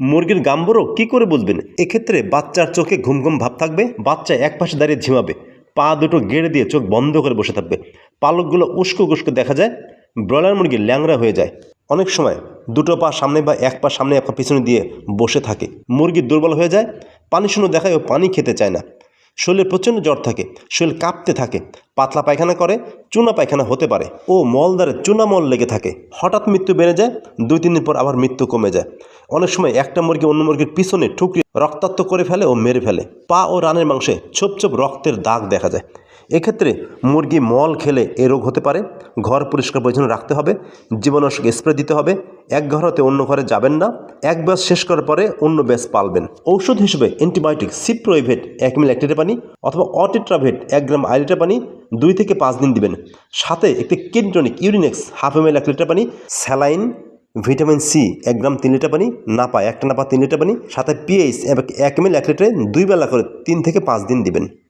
মুরগির গাম্বরও কি করে বুঝবেন? এক্ষেত্রে বাচ্চার চোখে ঘুম ঘুম ভাব থাকবে, বাচ্চা এক পাশে দাঁড়িয়ে ঝিমাবে, পা দুটো গেড়ে দিয়ে চোখ বন্ধ করে বসে থাকবে, পালকগুলো উস্কো গুস্কো দেখা যায়, ব্রয়লার মুরগি ল্যাংরা হয়ে যায়। অনেক সময় দুটো পা সামনে বা এক পা সামনে এক পা পিছনে দিয়ে বসে থাকে, মুরগি দুর্বল হয়ে যায়, পানি শূন্য দেখায় ও পানি খেতে চায় না। শরীরে প্রচণ্ড জ্বর থাকে, শরীর কাঁপতে থাকে, পাতলা পায়খানা করে, চুনা পায়খানা হতে পারে ও মলদারে চুনা মল লেগে থাকে। হঠাৎ মৃত্যু বেড়ে যায়, দুই তিন দিন পর আবার মৃত্যু কমে যায়। অনেক সময় একটা মুরগি অন্য মুরগির পিছনে ঠুকরি রক্তাক্ত করে ফেলে ও মেরে ফেলে। পা ও রানের মাংসে ছোপ ছোপ রক্তের দাগ দেখা যায়। এক্ষেত্রে মুরগি মল খেলে এ রোগ হতে পারে। ঘর পরিষ্কার পরিচ্ছন্ন রাখতে হবে। জীবাণুনাশক স্প্রে দিতে হবে। এক ঘর হতে অন্য ঘরে যাবেন না। এক ব্যাস শেষ করার পরে অন্য ব্যাস পালবেন। ঔষধ হিসেবে অ্যান্টিবায়োটিক সিপ্রোইভেট এক মিল এক লিটার পানি অথবা অটিট্রাভেট এক গ্রাম আড়াই লিটার পানি দুই থেকে পাঁচ দিন দিবেন। সাথে একটি কিনটনিক ইউরিনেক্স হাফ এম এল এক লিটার পানি, স্যালাইন, ভিটামিন সি এক গ্রাম তিন লিটার পানি, নাপা একটা নাপা তিন লিটার পানি, সাথে পিএইচ এক এম এল এক লিটারে দুই বেলা করে তিন থেকে পাঁচ দিন দিবেন।